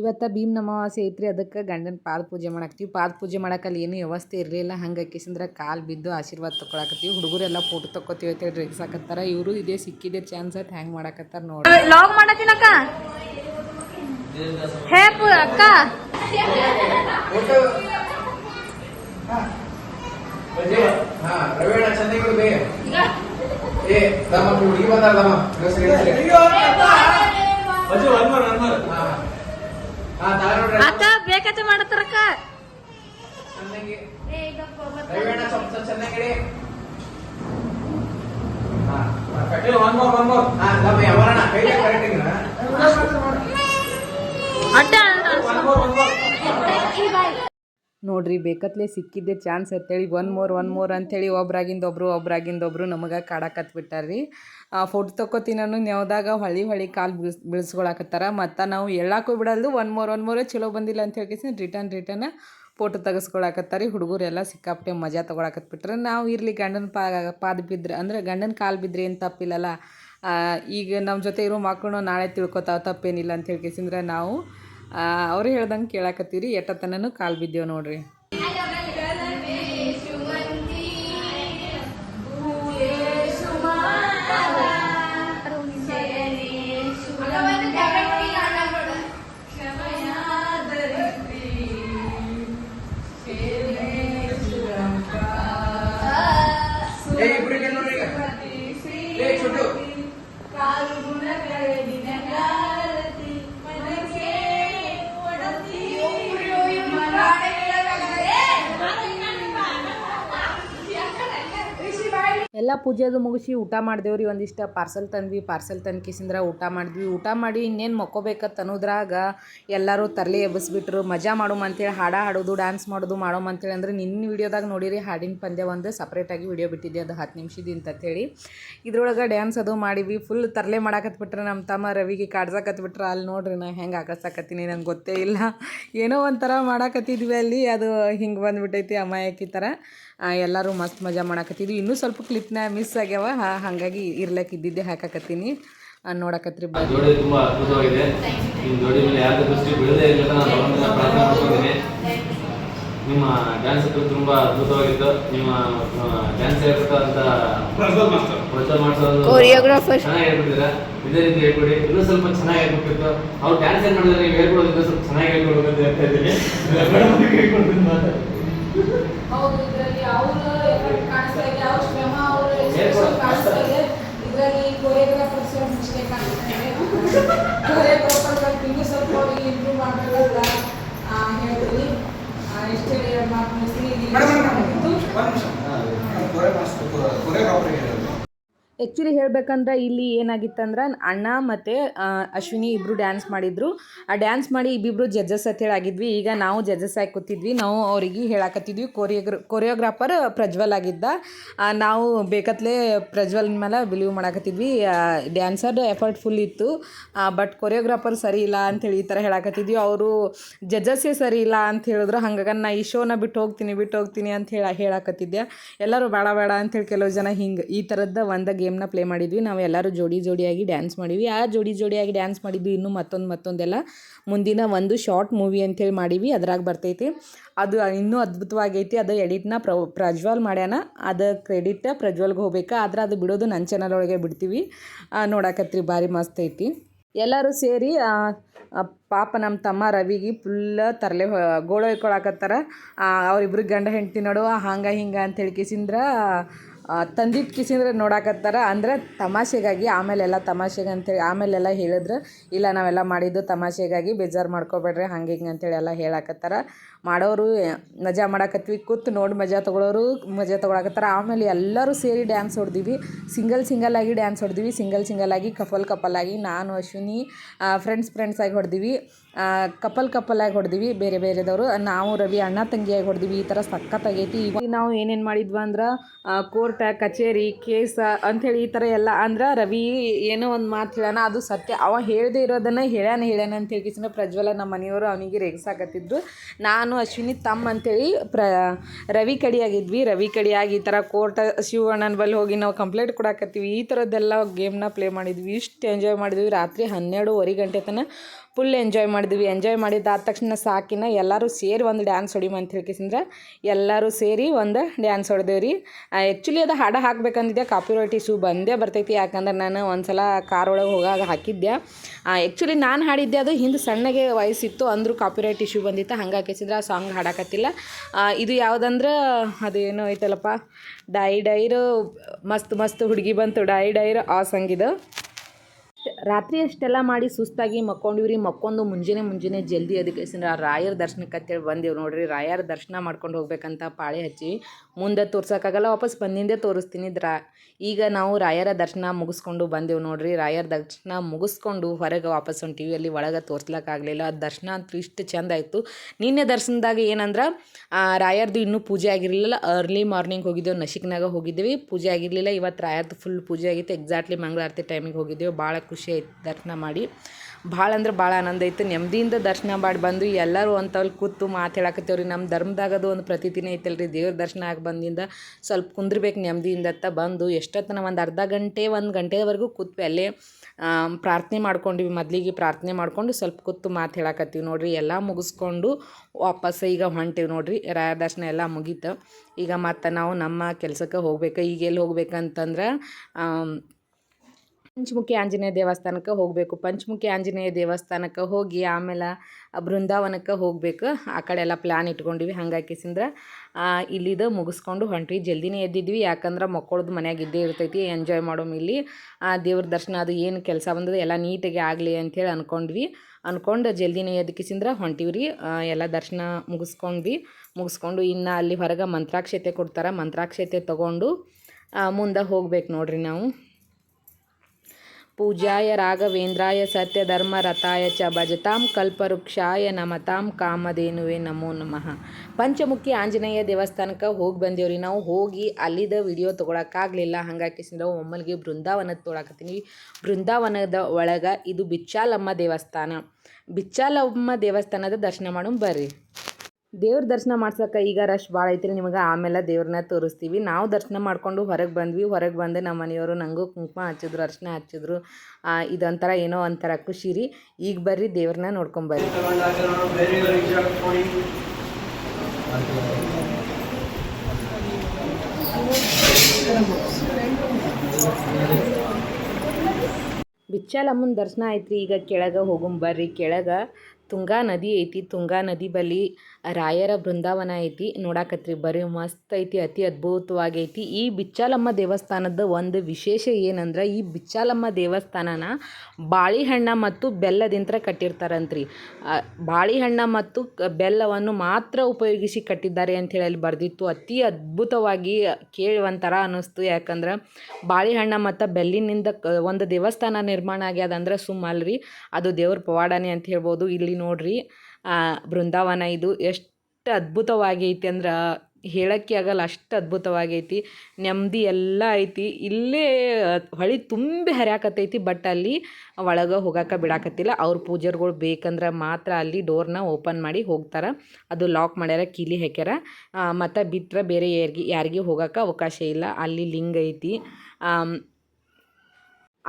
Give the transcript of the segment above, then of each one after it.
ಇವತ್ತು ಭೀಮ್ ಅಮಾವಾಸ್ಯೆ ಐತ್ರಿ ಅದಕ್ಕೆ ಗಂಡನ ಪಾದ ಪೂಜೆ ಮಾಡಾಕ್ತೀವಿ ಪಾದ ಪೂಜೆ ಮಾಡೋಕ್ಕಲ್ಲಿ ಏನೂ ವ್ಯವಸ್ಥೆ ಇರಲಿಲ್ಲ. ಹಂಗೆ ಕಿಸಂದ್ರೆ ಕಾಲು ಬಿದ್ದು ಆಶೀರ್ವಾದ ತೊಗೊಳಕತ್ತೀವಿ ಹುಡುಗರೆಲ್ಲ ಫೋಟೋ ತೊಗೋತೀವಿ ಅಂತೇಳಿ ಹಾಕತ್ತಾರ. ಇವರು ಇದೇ ಸಿಕ್ಕಿದೆ ಚಾನ್ಸ್ ಅಂತ ಹ್ಯಾಂಗ್ ಮಾಡಾಕತ್ತಾರ ನೋಡಿ. ಲಾಗ್ ಮಾಡತ್ತೀನಕ್ಕ? ಹೇ ಅಕ್ಕ. ಏ ಹುಡುಗಿ ಬಂದಾರ ದಮ್ಮ ಹೆಸರು ಹೆಸರು ಹಾ ಹಾ ತಾಳ ನೋಡ್ರಿ ಅಕ್ಕ ಬೇಕತ್ತೆ ಮಾಡತ್ತಾರಕ್ಕ. ಅಡ್ಡ ನೋಡ್ರಿ, ಬೇಕತ್ಲೆ ಸಿಕ್ಕಿದ್ದೆ ಚಾನ್ಸ್ ಅಂತೇಳಿ ಒನ್ ಮೋರ್ ಒನ್ ಮೋರ್ ಅಂಥೇಳಿ ಒಬ್ರಾಗಿಂದ ಒಬ್ರು ಒಬ್ರಾಗಿಂದ ಒಬ್ರು ನಮಗೆ ಕಾಡಾಕತ್ಬಿಟ್ಟಾರೆ ರೀ ಆ ಫೋಟೋ ತೊಗೋತೀನಿ ಅನ್ನೋ ನ್ಯಾವ್ದಾಗ ಹೊಳಿ ಹೊಳಿ ಕಾಲು ಬಿಳ್ಸ್ ಬಿಳ್ಸ್ಕೊಳಕತ್ತಾರ. ಮತ್ತು ನಾವು ಎಳ್ಳಾಕು ಬಿಡಲ್ದು ಒನ್ ಮೋರ್ ಒನ್ ಮೋರೇ ಚಲೋ ಬಂದಿಲ್ಲ ಅಂತ ಹೇಳಿ ರಿಟರ್ನ್ ರಿಟರ್ನ್ ಫೋಟೋ ತೆಗೆಸ್ಕೊಳಕತ್ತಾರಿ. ಹುಡುಗರೆಲ್ಲ ಸಿಕ್ಕಾಪಟ್ಟೆ ಮಜಾ ತೊಗೊಳಕತ್ಬಿಟ್ರೆ ನಾವು ಇರಲಿ ಗಂಡನ ಪಾ, ಪಾದ ಬಿದ್ರೆ, ಅಂದರೆ ಗಂಡನ ಕಾಲು ಬಿದ್ದರೆ ಏನು ತಪ್ಪಿಲ್ಲಲ್ಲ. ಈಗ ನಮ್ಮ ಜೊತೆ ಇರೋ ಮಕ್ಕಳು ನಾಳೆ ತಿಳ್ಕೊತಾವ, ತಪ್ಪೇನಿಲ್ಲ ಅಂತ ಹೇಳ್ಕೇಸಿಂದ್ರೆ ನಾವು ಅವ್ರು ಹೇಳ್ದಂಗೆ ಕೇಳಾಕತ್ತೀರಿ ಎಟ್ಟತನೂ ಕಾಲು ಬಿದ್ದೇವೆ ನೋಡ್ರಿ. ಎಲ್ಲ ಪೂಜೆ ಅದು ಮುಗಿಸಿ ಊಟ ಮಾಡಿದೆವ್ರಿ ಒಂದಿಷ್ಟು. ಪಾರ್ಸೆಲ್ ತಂದ್ವಿ, ಪಾರ್ಸೆಲ್ ತಂದು ಕಿಸಿಂದ್ರ ಊಟ ಮಾಡಿದ್ವಿ. ಊಟ ಮಾಡಿ ಇನ್ನೇನು ಮಕ್ಕೋಬೇಕ ಅನ್ನೋದ್ರಾಗ ಎಲ್ಲರೂ ತರಲೆ ಎಬ್ಬಿಸ್ಬಿಟ್ರು. ಮಜಾ ಮಾಡೋಮ ಅಂತೇಳಿ ಹಾಡ ಹಾಡೋದು ಡ್ಯಾನ್ಸ್ ಮಾಡೋದು ಮಾಡೋಮ್ ಅಂತೇಳಿ ಅಂದ್ರೆ ನಿನ್ನ ವಿಡಿಯೋದಾಗ ನೋಡಿರಿ ಹಾಡಿನ ಪಂದ್ಯ ಒಂದು ಸಪ್ರೇಟಾಗಿ ವಿಡಿಯೋ ಬಿಟ್ಟಿದ್ದೆ ಅದು ಹತ್ತು ನಿಮಿಷದಿಂದ ಅಂತೇಳಿ ಇದ್ರೊಳಗೆ ಡ್ಯಾನ್ಸ್ ಅದು ಮಾಡಿವಿ ಫುಲ್ ತರಲೆ ಮಾಡಾಕತ್ಬಿಟ್ರೆ ನಮ್ಮ ತಮ್ಮ ರವಿಗೆ ಕಾಡ್ಸಕತ್ಬಿಟ್ರೆ ಅಲ್ಲಿ ನೋಡ್ರಿ ನಾ ಹೆಂಗೆ ಆಕರ್ಸಕತ್ತೀನಿ ನಂಗೆ ಗೊತ್ತೇ ಇಲ್ಲ. ಏನೋ ಒಂಥರ ಮಾಡಾಕತ್ತಿದ್ವಿ ಅಲ್ಲಿ. ಅದು ಹಿಂಗೆ ಬಂದ್ಬಿಟ್ಟೈತಿ ಅಮಾಯಕಿ ಥರ ಎಲ್ಲರೂ ಮಸ್ತ್ ಮಜಾ ಮಾಡಾಕತ್ತಿದ್ವಿ. ಇನ್ನೂ ಸ್ವಲ್ಪ ಕ್ಲಿಪ್ನ ಮಿಸ್ ಆಗ್ಯಾವ. ಹಾ- ಹಾಗಾಗಿ ಇರ್ಲಕ್ಕೆ ಇದ್ದಿದ್ದೆ ಹಾಕಾಕತ್ತೀನಿ. ನೋಡಕತ್ರಿ ಜೋಡಿ ತುಂಬಾ ಅದ್ಭುತವಾಗಿದೆ. ನಿಮ್ಮ ಜೋಡಿ ಮೇಲೆ ಯಾರ್ದು ದೃಷ್ಟಿ ಬೀಳದೇ ಇಲ್ಲ ನಾನು ಪ್ರಾರ್ಥನೆ ಮಾಡ್ಕೊಂಡಿದ್ದೀನಿ. ನಿಮ್ಮ ಡ್ಯಾನ್ಸ್ ತುಂಬಾ ಅದ್ಭುತವಾಗಿತ್ತು. ನಿಮ್ಮ ಡ್ಯಾನ್ಸ್ ಹೇಳ್ಕೊಟ್ಟಂತ ಪ್ರಜ್ವಲ್ ಮಾಡ್ಸೋದು Choreographer. ಚೆನ್ನಾಗಿ ಹೇಳ್ಬಿಟ್ಟಿದ್ದೀರಾ ಇದೇ ರೀತಿ ಹೇಳ್ಕೊಡಿ. ಇನ್ನೂ ಸ್ವಲ್ಪ ಚೆನ್ನಾಗಿ ಹೇಳ್ಬೇಕಿತ್ತು ಅವ್ರು ಡ್ಯಾನ್ಸ್ ಏನ್ ಮಾಡಿದ್ರೆ ನೀವು ಹೇಳ್ಕೊಡೋದು ಇನ್ನೂ ಸ್ವಲ್ಪ ಚೆನ್ನಾಗಿ ಹೇಳ್ಕೊಡ್ಬೇಕು ಅಂತ ಹೇಳ್ತಾ ಇದ್ದೀನಿ. ಹೇಳ್ಕೊಡ್ತೀನಿ ಮಾತಾಡಿ ಹೌದು ಇದರಲ್ಲಿ ಅವರು ಎಫರ್ಟ್ ಕಾಣಿಸ್ತಾ ಇದೆ ಅವ್ರ ಶ್ರಮ ಅವರು expression ಕಾಣಿಸ್ತಾ ಇದೆ ಇದರಲ್ಲಿ ಕೊರಿಯೋಗ್ರಾಫರ್ಸ್ ಮಿಸ್ಟೇಕ್ ಆಗ್ತಿದೆ ಕೊರಿಯೋಗ್ರಾಫರ್ ಇನ್ನೂ ಸ್ವಲ್ಪ ಅವ್ರಿಗೆ ಇಂಪ್ರೂವ್ ಮಾಡಬೇಕಂತ ಹೇಳ್ತೀವಿ ಎಷ್ಟು ಮಾತು ಮುಗಿಸ್ತೀನಿ ಮೇಡಮ್ ಒಂದು ನಿಮಿಷ ಕೊರೆ ಮಾಸ್ಟರ್ ಕೊರಿಯೋಗ್ರಾಫರ್ಗೆ ಹೇಳೋದು ಆ್ಯಕ್ಚುಲಿ ಹೇಳಬೇಕಂದ್ರೆ ಇಲ್ಲಿ ಏನಾಗಿತ್ತಂದ್ರೆ ಅಣ್ಣ ಮತ್ತು ಅಶ್ವಿನಿ ಇಬ್ಬರು ಡ್ಯಾನ್ಸ್ ಮಾಡಿದ್ರು. ಆ ಡ್ಯಾನ್ಸ್ ಮಾಡಿ ಇಬ್ಬಿಬ್ರು ಜಡ್ಜಸ್ ಅಂತ ಹೇಳಿ ಆಗಿದ್ವಿ. ಈಗ ನಾವು ಜಡ್ಜಸ್ ಆಗಿ ಕೂತಿದ್ವಿ. ನಾವು ಅವರಿಗೆ ಹೇಳಾಕತ್ತಿದ್ವಿ. ಕೊರಿಯೋಗ್ರ ಕೊರಿಯೋಗ್ರಾಫರ್ ಪ್ರಜ್ವಲ್ ಆಗಿದ್ದ. ನಾವು ಬೇಕತ್ಲೇ ಪ್ರಜ್ವಲ್ ಮೇಲೆ ಬಿಲೀವ್ ಮಾಡಾಕತ್ತಿದ್ವಿ. ಡ್ಯಾನ್ಸರ್ ಎಫರ್ಟ್ ಫುಲ್ ಇತ್ತು. ಬಟ್ ಕೊರಿಯೋಗ್ರಾಫರ್ ಸರಿ ಇಲ್ಲ ಅಂಥೇಳಿ ಈ ಥರ ಹೇಳಾಕತ್ತಿದ್ವಿ. ಅವರು ಜಡ್ಜಸ್ಸೇ ಸರಿ ಇಲ್ಲ ಅಂತ ಹೇಳಿದ್ರು. ಹಂಗಾಗಿ ನಾ ಈ ಶೋನ ಬಿಟ್ಟು ಹೋಗ್ತೀನಿ ಬಿಟ್ಟು ಹೋಗ್ತೀನಿ ಅಂತ ಹೇಳಿ, ಹೇಳಾಕತ್ತಿದ್ದೆ. ಎಲ್ಲರೂ ಬೇಡ ಬೇಡ ಅಂಥೇಳಿ ಕೆಲವು ಜನ ಹಿಂಗೆ ಈ ಥರದ್ದು ಒಂದು ಗೇಮ್ನ ಪ್ಲೇ ಮಾಡಿದ್ವಿ. ನಾವು ಎಲ್ಲರೂ ಜೋಡಿ ಜೋಡಿಯಾಗಿ ಡ್ಯಾನ್ಸ್ ಮಾಡಿದ್ವಿ. ಆ ಜೋಡಿ ಜೋಡಿಯಾಗಿ ಡ್ಯಾನ್ಸ್ ಮಾಡಿದ್ವಿ ಇನ್ನೂ ಮತ್ತೊಂದು ಮತ್ತೊಂದೆಲ್ಲ ಮುಂದಿನ ಒಂದು ಶಾರ್ಟ್ ಮೂವಿ ಅಂತೇಳಿ ಮಾಡೀವಿ ಅದ್ರಾಗ ಬರ್ತೈತಿ. ಅದು ಇನ್ನೂ ಅದ್ಭುತವಾಗೈತಿ. ಅದು ಎಡಿಟ್ನ ಪ್ರ, ಪ್ರಜ್ವಲ್ ಮಾಡ್ಯಾನ. ಅದು ಕ್ರೆಡಿಟ್ ಪ್ರಜ್ವಲ್ಗೆ ಹೋಗ್ಬೇಕು. ಆದ್ರೆ ಅದು ಬಿಡೋದು ನನ್ನ ಚಾನಲ್ ಒಳಗೆ ಬಿಡ್ತೀವಿ. ನೋಡಾಕತ್ರಿ. ಭಾರಿ ಮಸ್ತ್ ಐತಿ. ಎಲ್ಲರೂ ಸೇರಿ ಪಾಪ ನಮ್ಮ ತಮ್ಮ ರವಿಗೆ ಫುಲ್ಲ ತರಲೆ ಗೋಳು ಹೊಯ್ಕೊಳಕತ್ತಾರ ಅವ್ರಿಬ್ರಿಗೆ ಗಂಡ ಹೆಂಡ್ತಿ ನೋಡೋ ಹಂಗೆ ಹಿಂಗೆ ಅಂತ ಹೇಳಿ ಕಿಸಿದ್ರೆ ಕಿಸಿಂದ್ರೆ ನೋಡಾಕತ್ತಾರ. ಅಂದ್ರೆ ತಮಾಷೆಗಾಗಿ ಆಮೇಲೆಲ್ಲ ತಮಾಷೆಗೆ ಅಂತೇಳಿ, ಆಮೇಲೆಲ್ಲ ಹೇಳಿದ್ರು, ಇಲ್ಲ ನಾವೆಲ್ಲ ಮಾಡಿದ್ದು ತಮಾಷೆಗಾಗಿ ಬೇಜಾರು ಮಾಡ್ಕೋಬೇಡ್ರಿ, ಹಂಗೆ ಹಿಂಗೆ ಅಂತೇಳಿ ಎಲ್ಲ ಹೇಳಾಕತ್ತಾರ. ಮಾಡೋರು ಮಜಾ ಮಾಡಾಕತ್ವಿ, ಕೂತು ನೋಡಿ ಮಜಾ ತೊಗೊಳೋರು, ಮಜಾ ತೊಗೊಳಕತ್ತಾರ. ಆಮೇಲೆ ಎಲ್ಲರೂ ಸೇರಿ ಡ್ಯಾನ್ಸ್ ಹೊಡೆದಿವಿ. ಸಿಂಗಲ್ ಸಿಂಗಲ್ ಆಗಿ ಡ್ಯಾನ್ಸ್ ಹೊಡೆದಿವಿ. ಸಿಂಗಲ್ ಸಿಂಗಲ್ ಆಗಿ ಕಪಲ್ ಕಪಲ್ ಆಗಿ ನಾನು, ಅಶ್ವಿನಿ ಫ್ರೆಂಡ್ಸ್ ಫ್ರೆಂಡ್ಸ್ ಆಗಿ ಹೊಡೆದಿವಿ. ಕಪಲ್ ಕಪಲ್ ಆಗಿ ಹೊಡೆದಿವಿ. ಬೇರೆ ಬೇರೆದವರು, ನಾವು, ರವಿ, ಅಣ್ಣ ತಂಗಿಯಾಗಿ ಹೊಡೆದಿವಿ. ಈ ಥರ ಸಖತ್ತಾಗೈತಿ ಈಗ ನಾವು ಏನೇನು ಮಾಡಿದ್ವಿ ಅಂದ್ರೆ ಕೋರ್ಟ, ಕಚೇರಿ, ಕೇಸ ಅಂಥೇಳಿ ಈ ಥರ ಎಲ್ಲ ಅಂದ್ರೆ, ರವಿ ಏನೋ ಒಂದು ಮಾತು ಹೇಳೋಣ ಅದು ಸತ್ಯ. ಅವ ಹೇಳದೇ ಇರೋದನ್ನು ಹೇಳ್ಯಾನ ಹೇಳ್ಯಾನ ಅಂತ ಹೇಳಿ ಪ್ರಜ್ವಲ ನಮ್ಮ ಮನೆಯವರು ಅವನಿಗೆ ರೇಗಿಸಾಕತ್ತಿದ್ರು. ನಾನು ಅಶ್ವಿನಿ ತಮ್ಮ ಅಂತೇಳಿ ಪ್ರ, ರವಿ ಕಡಿಯಾಗಿದ್ವಿ. ರವಿ ಕಡಿಯಾಗಿ ಈ ಥರ ಕೋರ್ಟ್, ಶಿವಣ್ಣನ ಬಳಿ ಹೋಗಿ ನಾವು ಕಂಪ್ಲೇಂಟ್ ಕೊಡಾಕತ್ತೀವಿ. ಈ ಥರದ್ದೆಲ್ಲ ಗೇಮ್ನ ಪ್ಲೇ ಮಾಡಿದ್ವಿ. ಇಷ್ಟು ಎಂಜಾಯ್ ಮಾಡಿದ್ವಿ. ರಾತ್ರಿ ಹನ್ನೆರಡುವರೆ ಗಂಟೆ ತನಕ ಫುಲ್ ಎಂಜಾಯ್ ಮಾಡಿದ್ವಿ. ಎಂಜಾಯ್ ಮಾಡಿದ್ದಾದ ತಕ್ಷಣ ಸಾಕಿನ ಎಲ್ಲರೂ ಸೇರಿ ಒಂದು ಡ್ಯಾನ್ಸ್ ಹೊಡಿಮ ಅಂತ ಹೇಳ್ಕೇಸಿಂದ್ರೆ ಎಲ್ಲರೂ ಸೇರಿ ಒಂದು ಡ್ಯಾನ್ಸ್ ಹೊಡೆದೇವು ರೀ ಆ್ಯಕ್ಚುಲಿ ಅದು ಹಾಡು ಹಾಕ್ಬೇಕಂದಿದ್ದೆ ಕಾಪಿರೈಟ್ ಇಶ್ಯೂ ಬಂದೇ ಬರ್ತೈತಿ. ಯಾಕಂದ್ರೆ ನಾನು ಒಂದು ಸಲ ಕಾರ್ ಒಳಗೆ ಹೋಗಾಗ ಹಾಕಿದ್ದೆ ಆ್ಯಕ್ಚುಲಿ ನಾನು ಹಾಡಿದ್ದೆ ಅದು ಹಿಂದೆ ಸಣ್ಣಗೆ ವಯಸ್ಸಿತ್ತು ಅಂದರೂ ಕಾಪಿರೈಟ್ ಇಶ್ಯೂ ಬಂದಿತ್ತು, ಹಂಗೆ ಹಾಕಿಸಿದ್ರೆ ಆ ಸಾಂಗ್ ಹಾಡಕತ್ತಿಲ್ಲ. ಇದು ಯಾವುದಂದ್ರೆ ಅದೇನು ಐತಲ್ಲಪ್ಪ, ಡೈ ಡೈರು ಮಸ್ತ್ ಮಸ್ತ್ ಹುಡುಗಿ ಬಂತು, ಡೈ ಡೈರು ಆ ಸಾಂಗ್ ಇದು. ರಾತ್ರಿ ಅಷ್ಟೆಲ್ಲ ಮಾಡಿ ಸುಸ್ತಾಗಿ ಮಕ್ಕೊಂಡಿವ್ರಿ, ಮಕ್ಕೊಂಡು ಮುಂಜಾನೆ ಮುಂಜಾನೆ ಜಲ್ದಿ ಅದಕ್ಕೆ ಆ ರಾಯರ ದರ್ಶನಕ್ಕೆ ಅಂತೇಳಿ ಬಂದೆವು ನೋಡ್ರಿ. ರಾಯರ ದರ್ಶನ ಮಾಡ್ಕೊಂಡು ಹೋಗ್ಬೇಕಂತ ಪಾಳೆ ಹಚ್ಚಿ ಮುಂದೆ ತೋರ್ಸೋಕ್ಕಾಗಲ್ಲ, ವಾಪಸ್ ಬಂದಿಂದೆ ತೋರಿಸ್ತೀನಿ ರಾ ಈಗ ನಾವು ರಾಯರ ದರ್ಶನ ಮುಗಿಸ್ಕೊಂಡು ಬಂದೆವು ನೋಡ್ರಿ. ರಾಯರ ದರ್ಶನ ಮುಗಿಸ್ಕೊಂಡು ಹೊರಗೆ ವಾಪಸ್ ಹೊಂಟೀವಿ ಅಲ್ಲಿ ಒಳಗೆ ಆ ದರ್ಶನ ಅಂತೂ ಇಷ್ಟು ಚೆಂದ ಆಯಿತು. ನಿನ್ನೆ ದರ್ಶನದಾಗ ಏನಂದ್ರೆ ರಾಯರ್ದು ಇನ್ನೂ ಪೂಜೆ ಆಗಿರಲಿಲ್ಲ. ಅರ್ಲಿ ಮಾರ್ನಿಂಗ್ ಹೋಗಿದ್ದೆವು, ನಶಿಕ್ನಾಗ ಹೋಗಿದ್ದೀವಿ ಪೂಜೆ ಆಗಿರಲಿಲ್ಲ. ಇವತ್ತು ರಾಯರ್ದು ಫುಲ್ ಪೂಜೆ ಆಗಿತ್ತು. ಎಕ್ಸಾಕ್ಟ್ಲಿ ಮಂಗಳಾರತಿ ಟೈಮಿಗೆ ಹೋಗಿದ್ದೆವು. ಭಾಳ ಖುಷಿ ಆಯ್ತು ದರ್ಶನ ಮಾಡಿ. ಭಾಳ ಅಂದ್ರೆ ಭಾಳ ಆನಂದ ಐತೆ ನೆಮ್ಮದಿಯಿಂದ ದರ್ಶನ ಮಾಡಿ ಬಂದು ಎಲ್ಲರೂ ಅಂತಲ್ಲಿ ಕೂತು ಮಾತು ಮಾತಾಡಕತ್ತೇವ್ರಿ ನಮ್ಮ ಧರ್ಮದಾಗದು ಒಂದು ಪ್ರತಿದಿನ ಐತಲ್ರಿ. ದೇವ್ರ ದರ್ಶನ ಆಗಿ ಬಂದಿಂದ ಸ್ವಲ್ಪ ಕುಂದ್ರಬೇಕು ನೆಮ್ಮದಿಯಿಂದ ಅತ್ತ ಬಂದು ಎಷ್ಟೊತ್ತನ ಒಂದು ಅರ್ಧ ಗಂಟೆ, ಒಂದು ಗಂಟೆವರೆಗೂ ಕೂತ್ವಿ ಅಲ್ಲೇ. ಪ್ರಾರ್ಥನೆ ಮಾಡ್ಕೊಂಡ್ವಿ, ಮೊದಲಿಗೆ ಪ್ರಾರ್ಥನೆ ಮಾಡ್ಕೊಂಡು ಸ್ವಲ್ಪ ಕೂತು ಮಾತು ಹೇಳಕತ್ತೀವಿ ನೋಡ್ರಿ. ಎಲ್ಲ ಮುಗಿಸ್ಕೊಂಡು ವಾಪಸ್ ಈಗ ಹೊಂಟೀವಿ ನೋಡ್ರಿ. ರಾಯ ದರ್ಶನ ಎಲ್ಲ ಮುಗೀತು. ಈಗ ಮತ್ತು ನಾವು ನಮ್ಮ ಕೆಲಸಕ್ಕೆ ಹೋಗ್ಬೇಕು, ಈಗ ಎಲ್ಲಿ ಹೋಗ್ಬೇಕಂತಂದ್ರೆ ಪಂಚಮುಖಿ ಆಂಜನೇಯ ದೇವಸ್ಥಾನಕ್ಕೆ ಹೋಗಬೇಕು. ಪಂಚಮುಖಿ ಆಂಜನೇಯ ದೇವಸ್ಥಾನಕ್ಕೆ ಹೋಗಿ ಆಮೇಲೆ ಬೃಂದಾವನಕ್ಕೆ ಹೋಗಬೇಕು. ಆ ಕಡೆ ಎಲ್ಲ ಪ್ಲ್ಯಾನ್ ಇಟ್ಕೊಂಡಿವಿ. ಹಂಗಾಕಿಸಿಂದ್ರೆ ಇಲ್ಲಿದು ಮುಗಿಸ್ಕೊಂಡು ಹೊಂಟ್ವಿ. ಜಲ್ದಿನೇ ಎದ್ದಿದ್ವಿ. ಯಾಕಂದ್ರೆ ಮಕ್ಕಳದ್ದು ಮನೆಯಾಗ ಇದ್ದೇ ಇರ್ತೈತಿ. ಎಂಜಾಯ್ ಮಾಡೋಮ್ ಇಲ್ಲಿ. ಆ, ದೇವ್ರ ದರ್ಶನ ಅದು ಏನು ಕೆಲಸ ಬಂದದ ಎಲ್ಲ ನೀಟಾಗಿ ಆಗಲಿ ಅಂಥೇಳಿ ಅಂದ್ಕೊಂಡ್ವಿ ಅಂದ್ಕೊಂಡು ಜಲ್ದಿನೇ ಎದ್ಕಿಸಿಂದ್ರೆ ಹೊಂಟೀವಿ ರೀ. ಎಲ್ಲ ದರ್ಶನ ಮುಗಿಸ್ಕೊಂಡ್ವಿ. ಮುಗಿಸ್ಕೊಂಡು ಇನ್ನು ಅಲ್ಲಿ ಹೊರಗೆ ಮಂತ್ರಾಕ್ಷತೆ ಕೊಡ್ತಾರೆ. ಮಂತ್ರಾಕ್ಷತೆ ತೊಗೊಂಡು ಮುಂದೆ ಹೋಗ್ಬೇಕು ನೋಡ್ರಿ ನಾವು. ಪೂಜಾಯ ರಾಘವೇಂದ್ರಾಯ ಸತ್ಯಧರ್ಮ ರಥಾಯ ಚ ಭಜತಾಂ ಕಲ್ಪವೃಕ್ಷಾಯ ನಮತಾಂ ಕಾಮಧೇನುವೆ ನಮೋ ನಮಃ. ಪಂಚಮುಖಿ ಆಂಜನೇಯ ದೇವಸ್ಥಾನಕ್ಕೆ ಹೋಗಿ ಬಂದೇವ್ರಿ. ನಾವು ಹೋಗಿ ಅಲ್ಲಿದ ವಿಡಿಯೋ ತೊಗೊಳಕ್ಕಾಗಲಿಲ್ಲ. ಹಂಗಾಕಿಸಿದ್ರೆ ಒಮ್ಮಲ್ಗೆ ಬೃಂದಾವನದ ತೊಗೊಳಕತ್ತೀನಿ ಬೃಂದಾವನದ ಒಳಗೆ ಇದು ಬಿಚ್ಚಾಲಮ್ಮ ದೇವಸ್ಥಾನ. ಬಿಚ್ಚಾಲಮ್ಮ ದೇವಸ್ಥಾನದ ದರ್ಶನ ಮಾಡೋಣ ಬರ್ರಿ. ದೇವ್ರ ದರ್ಶನ ಮಾಡ್ಸೋಕೆ ಈಗ ರಶ್ ಭಾಳ ಐತ್ರಿ ನಿಮಗೆ, ಆಮೇಲೆ ದೇವ್ರನ್ನ ತೋರಿಸ್ತೀವಿ. ನಾವು ದರ್ಶನ ಮಾಡ್ಕೊಂಡು ಹೊರಗೆ ಬಂದ್ವಿ. ಹೊರಗೆ ಬಂದು ನಮ್ಮ ಮನೆಯವರು ನನಗೂ ಕುಂಕುಮ ಹಚ್ಚಿದ್ರು, ಅರ್ಶಿನ ಹಚ್ಚಿದ್ರು. ಇದೊಂಥರ ಏನೋ ಒಂಥರ ಖುಷಿ ರೀ ಈಗ ಬರ್ರಿ ದೇವ್ರನ್ನ ನೋಡ್ಕೊಂಬರ್ರಿ ಬಿಚ್ಚಾಲಮ್ಮನ ದರ್ಶನ ಐತ್ರಿ. ಈಗ ಕೆಳಗೆ ಹೋಗೊಂಬರ್ರಿ. ಕೆಳಗೆ ತುಂಗಾ ನದಿ ಐತಿ. ತುಂಗಾ ನದಿ ಬಳಿ ರಾಯರ ಬೃಂದಾವನ ಐತಿ, ನೋಡಾಕತ್ರಿ. ಬರೀ ಮಸ್ತ್ ಐತಿ, ಅತಿ ಅದ್ಭುತವಾಗೈತಿ. ಈ ಬಿಚ್ಚಾಲಮ್ಮ ದೇವಸ್ಥಾನದ ಒಂದು ವಿಶೇಷ ಏನಂದ್ರೆ, ಈ ಬಿಚ್ಚಾಲಮ್ಮ ದೇವಸ್ಥಾನನ ಬಾಳೆಹಣ್ಣ ಮತ್ತು ಬೆಲ್ಲದಿಂದ ಕಟ್ಟಿರ್ತಾರಂತ್ರಿ. ಬಾಳಿಹಣ್ಣ ಮತ್ತು ಬೆಲ್ಲವನ್ನು ಮಾತ್ರ ಉಪಯೋಗಿಸಿ ಕಟ್ಟಿದ್ದಾರೆ ಅಂಥೇಳಿ ಅಲ್ಲಿ ಬರೆದಿತ್ತು. ಅತಿ ಅದ್ಭುತವಾಗಿ ಕೇಳಿ ಒಂಥರ ಅನ್ನಿಸ್ತು ಯಾಕಂದ್ರೆ ಬಾಳೆಹಣ್ಣ ಮತ್ತು ಬೆಲ್ಲಿನಿಂದ ಒಂದು ದೇವಸ್ಥಾನ ನಿರ್ಮಾಣ ಆಗ್ಯದಂದ್ರೆ ಅಂದ್ರೆ ಸುಮ್ಮ ಅಲ್ರಿ ಅದು ದೇವ್ರ ಪವಾಡನೆ ಅಂತ ಹೇಳ್ಬೋದು. ಇಲ್ಲಿ ನೋಡ್ರಿ ಬೃಂದಾವನ ಇದು ಎಷ್ಟು ಅದ್ಭುತವಾಗೈತಿ ಅಂದ್ರೆ ಹೇಳೋಕ್ಕೆ ಆಗಲ್ಲ, ಅಷ್ಟು ಅದ್ಭುತವಾಗೈತಿ. ನೆಮ್ಮದಿ ಎಲ್ಲ ಐತಿ. ಇಲ್ಲೇ ಹೊಳಿ ತುಂಬಿ ಹರಿಯಾಕತ್ತೈತಿ ಬಟ್ ಅಲ್ಲಿ ಒಳಗೆ ಹೋಗಕ್ಕೆ ಬಿಡಾಕತ್ತಿಲ್ಲ. ಅವ್ರ ಪೂಜರ್ಗಳು ಬೇಕಂದ್ರೆ ಮಾತ್ರ ಅಲ್ಲಿ ಡೋರ್ನ ಓಪನ್ ಮಾಡಿ ಹೋಗ್ತಾರೆ. ಅದು ಲಾಕ್ ಮಾಡ್ಯಾರ, ಕೀಲಿ ಹಾಕ್ಯಾರ. ಮತ್ತು ಬಿಟ್ಟರೆ ಬೇರೆ ಯಾರಿಗೆ ಯಾರಿಗೆ ಹೋಗೋಕೆ ಅವಕಾಶ ಇಲ್ಲ. ಅಲ್ಲಿ ಲಿಂಗ್ ಐತಿ.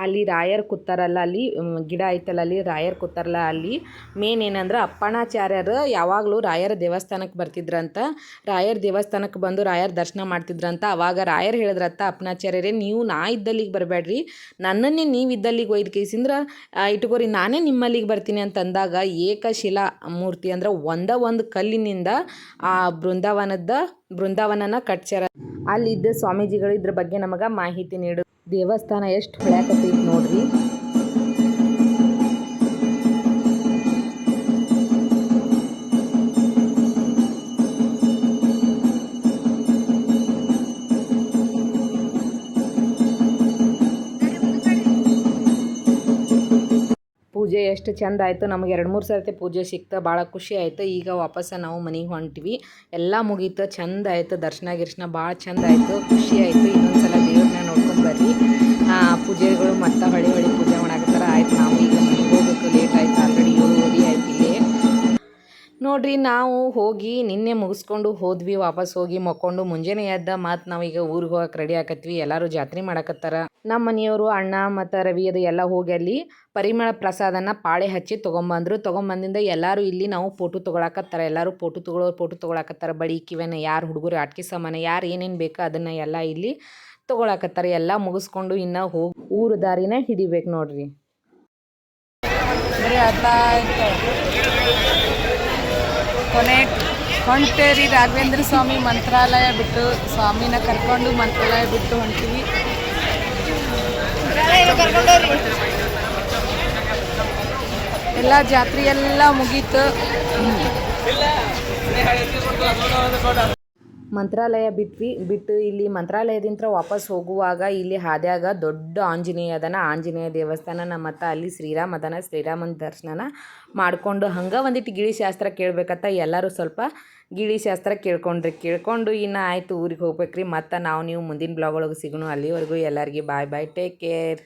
ಅಲ್ಲಿ ರಾಯರ್ ಕೂತಾರಲ್ಲ, ಅಲ್ಲಿ ಗಿಡ ಐತಲ್ಲ, ಅಲ್ಲಿ ರಾಯರ್ ಕೂತಾರಲ್ಲ, ಅಲ್ಲಿ ಮೇನ್ ಏನಂದ್ರೆ ಅಪ್ಪಣಾಚಾರ್ಯರು ಯಾವಾಗಲೂ ರಾಯರ ದೇವಸ್ಥಾನಕ್ಕೆ ಬರ್ತಿದ್ರಂತ, ರಾಯರ ದೇವಸ್ಥಾನಕ್ಕೆ ಬಂದು ರಾಯರ ದರ್ಶನ ಮಾಡ್ತಿದ್ರಂತ, ಅವಾಗ ರಾಯರ್ ಹೇಳಿದ್ರಂತ ಅಪ್ಪಣಾಚಾರ್ಯರೇ, ನೀವು ನಾ ಇದ್ದಲ್ಲಿಗೆ ಬರಬೇಡ್ರಿ ನನ್ನನ್ನೇ ನೀವು ಇದ್ದಲ್ಲಿಗೆ ಒಯ್ದು ಕೇಸಿಂದ್ರೆ ಇಟ್ಕೋರಿ, ನಾನೇ ನಿಮ್ಮಲ್ಲಿಗೆ ಬರ್ತೀನಿ ಅಂತ ಅಂದಾಗ ಏಕಶಿಲಾ ಮೂರ್ತಿ ಅಂದ್ರೆ ಒಂದ ಒಂದು ಕಲ್ಲಿನಿಂದ ಆ ಬೃಂದಾವನದ ಬೃಂದಾವನನ ಕಟ್ಸ್ಯಾರ ಅಲ್ಲಿದ್ದ ಸ್ವಾಮೀಜಿಗಳು ಇದ್ರ ಬಗ್ಗೆ ನಮಗೆ ಮಾಹಿತಿ ನೀಡು ದೇವಸ್ಥಾನ ಎಷ್ಟು ಹೊಳ್ಯಾಕತ್ತೈತಿ ನೋಡ್ರಿ. ಎಷ್ಟು ಚಂದ ಆಯಿತು, ನಮಗೆ ಎರಡು ಮೂರು ಸರ್ತಿ ಪೂಜೆ ಸಿಕ್ತ ಭಾಳ ಖುಷಿ ಆಯಿತು. ಈಗ ವಾಪಸ್ಸು ನಾವು ಮನೆಗೆ ಹೊಂಟ್ವಿ. ಎಲ್ಲ ಮುಗೀತು, ಚಂದ ಆಯಿತು, ದರ್ಶನ ಗಿರ್ಶನ ಭಾಳ ಚಂದ ಆಯಿತು, ಖುಷಿ ಆಯಿತು. ಇನ್ನೊಂದು ಸಲ ದೇವ್ರನ್ನ ನೋಡ್ಕೊಂಡು ಬರ್ರಿ. ಪೂಜೆಗಳು ಮತ್ತೆ ಹೊಳಿ ಹೊಳಿ ಪೂಜೆ ಮಾಡಾಕತ್ತಾರ, ಆಯ್ತು, ನಾವು ಈಗ ನೋಡ್ರಿ, ನಾವು ಹೋಗಿ ನಿನ್ನೆ ಮುಗಿಸ್ಕೊಂಡು ಹೋದ್ವಿ, ವಾಪಸ್ ಹೋಗಿ ಮಕ್ಕೊಂಡು. ಮುಂಜಾನೆ ಎದ್ದ ಮತ್ತು ನಾವೀಗ ಊರಿಗೆ ಹೋಗಕ್ಕೆ ರೆಡಿ ಆಕತ್ವಿ ಎಲ್ಲರೂ ಜಾತ್ರೆ ಮಾಡಕತ್ತಾರ. ನಮ್ಮ ಮನೆಯವರು, ಅಣ್ಣ ಮತ್ತು ರವಿ ಅದು ಎಲ್ಲ ಹೋಗಿ ಅಲ್ಲಿ ಪರಿಮಳ ಪ್ರಸಾದನ ಪಾಳೆ ಹಚ್ಚಿ ತೊಗೊಂಬಂದ್ರು. ತೊಗೊಂಬಂದಿಂದ ಎಲ್ಲರೂ ಇಲ್ಲಿ ನಾವು ಫೋಟೋ ತೊಗೊಳಕತ್ತಾರ. ಎಲ್ಲರೂ ಫೋಟೋ ತೊಗೊಳೋರು ಫೋಟೋ ತೊಗೊಳಕತ್ತಾರ. ಬಳಿ ಕಿವೆನ ಯಾರು ಹುಡುಗರು ಆಟಿಕೆ ಸಾಮಾನು ಯಾರು ಏನೇನು ಬೇಕೋ ಅದನ್ನು ಎಲ್ಲ ಇಲ್ಲಿ ತೊಗೊಳಕತ್ತಾರ. ಎಲ್ಲ ಮುಗಿಸ್ಕೊಂಡು ಇನ್ನು ಹೋಗಿ ಊರು ದಾರಿನ ಹಿಡಿಬೇಕು ನೋಡ್ರಿ. ಕೊನೆ ಹೊಂಟೇರಿ ರಾಘವೇಂದ್ರ ಸ್ವಾಮಿ ಮಂತ್ರಾಲಯ ಬಿಟ್ಟು, ಸ್ವಾಮಿನ ಕರ್ಕೊಂಡು ಮಂತ್ರಾಲಯ ಬಿಟ್ಟು ಹೊಂಟೀವಿ. ಎಲ್ಲ ಜಾತ್ರೆ ಎಲ್ಲ ಮುಗೀತು. ಮಂತ್ರಾಲಯ ಬಿಟ್ವಿ, ಬಿಟ್ಟು ಇಲ್ಲಿ ಮಂತ್ರಾಲಯದಿಂದ ವಾಪಸ್ ಹೋಗುವಾಗ ಇಲ್ಲಿ ಹಾದ್ಯಾಗ ದೊಡ್ಡ ಆಂಜನೇಯ ಅದನ ಆಂಜನೇಯ ದೇವಸ್ಥಾನ. ಮತ್ತು ಅಲ್ಲಿ ಶ್ರೀರಾಮ ಅದನ ಶ್ರೀರಾಮನ ದರ್ಶನನ ಮಾಡಿಕೊಂಡು ಹಂಗೆ ಒಂದಿಟ್ಟು ಗಿಳಿ ಶಾಸ್ತ್ರ ಕೇಳಬೇಕತ್ತ ಎಲ್ಲರೂ ಸ್ವಲ್ಪ ಗಿಳಿ ಶಾಸ್ತ್ರ ಕೇಳ್ಕೊಂಡ್ರಿ. ಕೇಳ್ಕೊಂಡು ಇನ್ನು ಆಯಿತು ಊರಿಗೆ ಹೋಗ್ಬೇಕ್ರಿ. ಮತ್ತು ನಾವು ನೀವು ಮುಂದಿನ ಬ್ಲಾಗ್ ಒಳಗೆ ಸಿಗೋಣ ಅಲ್ಲಿವರೆಗೂ ಎಲ್ಲರಿಗೆ ಬಾಯ್ ಬಾಯ್ ಟೇಕ್ ಕೇರ್